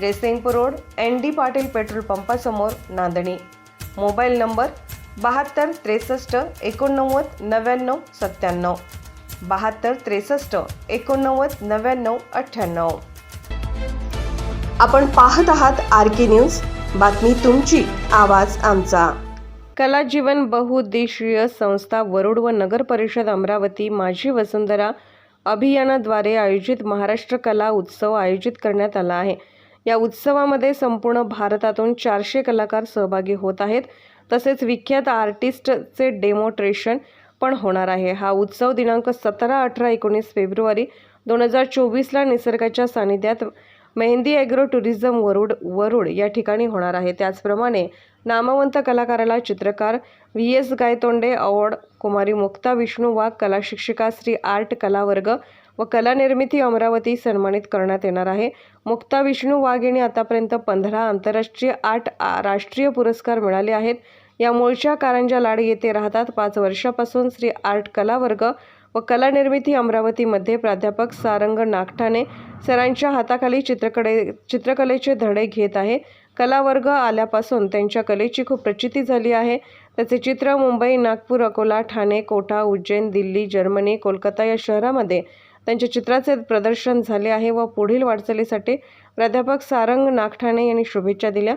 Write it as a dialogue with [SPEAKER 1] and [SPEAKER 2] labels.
[SPEAKER 1] Jaysingpur road N D Patil petrol पंपासमोर Nandani. Mobile number बहात्तर त्रेसष्ट एकोणनव्वद नव्याण्णव सत्त्याण्णव. बहात्तर त्रेसष्ट एकोणनव्वद नव्याण्णव अठ्ठ्याण्णव. आपण पाहत आहात आर के न्यूज. बातमी तुमची आवाज आमचा. कला जीवन बहुउद्देशीय संस्था वरुड व नगर परिषद अमरावती माझी वसुंधरा अभियानाद्वारे आयोजित महाराष्ट्र कला उत्सव आयोजित करण्यात आला आहे. या उत्सवामध्ये संपूर्ण भारतातून चारशे कलाकार सहभागी होत आहेत. तसेच विख्यात आर्टिस्टचे डेमोट्रेशन पण होणार आहे. हा उत्सव दिनांक सतरा अठरा एकोणीस फेब्रुवारी दोन हजार चोवीसला निसर्गाच्या सानिध्यात मेहंदी ॲग्रो टुरिझम वरुड वरुड या ठिकाणी होणार आहे. त्याचप्रमाणे नामवंत कलाकाराला चित्रकार व्ही. एस. गायतोंडे अवॉर्ड कुमारी मुक्ता विष्णू वाघ कला शिक्षिका श्री आर्ट कला वर्ग व कला निर्मिती अमरावती सन्मानित करण्यात येणार आहे. मुक्ता विष्णू वाघ यांनी आतापर्यंत पंधरा आंतरराष्ट्रीय आर्ट आ- राष्ट्रीय पुरस्कार मिळाले आहेत. या मूळच्या कारंजा लाड येथे राहतात. पाच वर्षापासून श्री आर्ट कला वर्ग व कला निर्मिती अमरावतीमध्ये प्राध्यापक सारंग नागठाणे सरांच्या हाताखाली चित्रकडे चित्रकलेचे धडे घेत आहे. कलावर्ग आल्यापासून त्यांच्या कलेची खूप प्रचिती झाली आहे. त्याचे चित्र मुंबई नागपूर अकोला ठाणे कोटा उज्जैन दिल्ली जर्मनी कोलकाता या शहरामध्ये त्यांच्या चित्राचे प्रदर्शन झाले आहे व पुढील वाटचालीसाठी प्राध्यापक सारंग नागठाणे यांनी शुभेच्छा दिल्या.